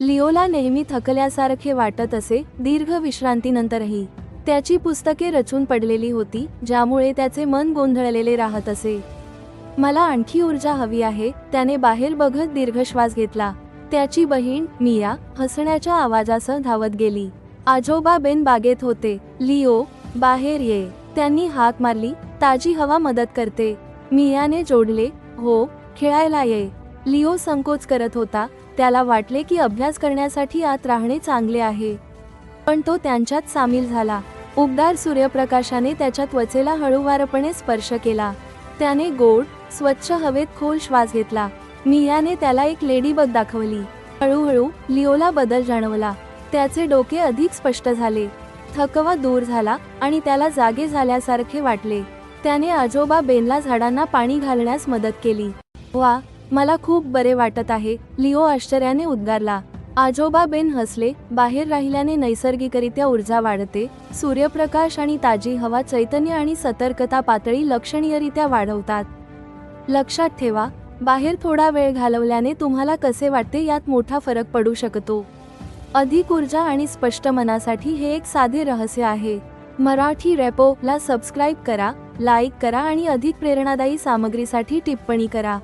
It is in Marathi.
लिओला नेहमी थकल्यासारखे वाटत असे दीर्घ विश्रांतीनंतरही. त्याची पुस्तके रचून पडलेली होती ज्यामुळे त्याचे मन गोंधळलेले राहत असे. मला आणखी ऊर्जा हवी आहे त्याने बाहेर बघत दीर्घ श्वास घेतला. त्याची बहीण मिया हसण्याच्या आवाजासह धावत गेली. आजोबा बेन बागेत होते. लिओ बाहेर ये. त्यांनी हाक मारली ताजी हवा मदत करते. मियाने जोडले हो खेळायला ये. लिओ संकोच करत होता. त्याला वाटले की अभ्यास करण्यासाठी आत राहणे चांगले आहे. पण तो त्यांच्यात सामील झाला. उबदार सूर्यप्रकाशाने त्याच्या त्वचेला हळूवारपणे स्पर्श केला. त्याने गोड स्वच्छ हवेत खोल श्वास घेतला. मियाने त्याला एक लेडीबग दाखवली. हळूहळू लिओला बदल जाणवला. त्याचे डोके अधिक स्पष्ट झाले. थकवा दूर झाला आणि त्याला जागे झाल्यासारखे वाटले. त्याने आजोबा बेनला झाडांना पाणी घालण्यास मदत केली. वा मला खूप बरे वाटत आहे. लिओ आश्चर्याने उद्गारला. आजोबा बेन हसले. बाहेर राहिल्याने नैसर्गिकरित्या ऊर्जा वाढते. सूर्यप्रकाश आणि ताजी हवा चैतन्य आणि सतर्कता पातळी लक्षणीयरित्या वाढवतात. लक्षात ठेवा बाहेर थोडा वेळ घालवल्याने तुम्हाला कसे वाटते यात मोठा फरक पडू शकतो. अधिक ऊर्जा आणि स्पष्ट मनासाठी हे एक साधे रहस्य आहे. मराठी रॅपो ला सबस्क्राईब करा लाईक करा आणि अधिक प्रेरणादायी सामग्रीसाठी टिप्पणी करा.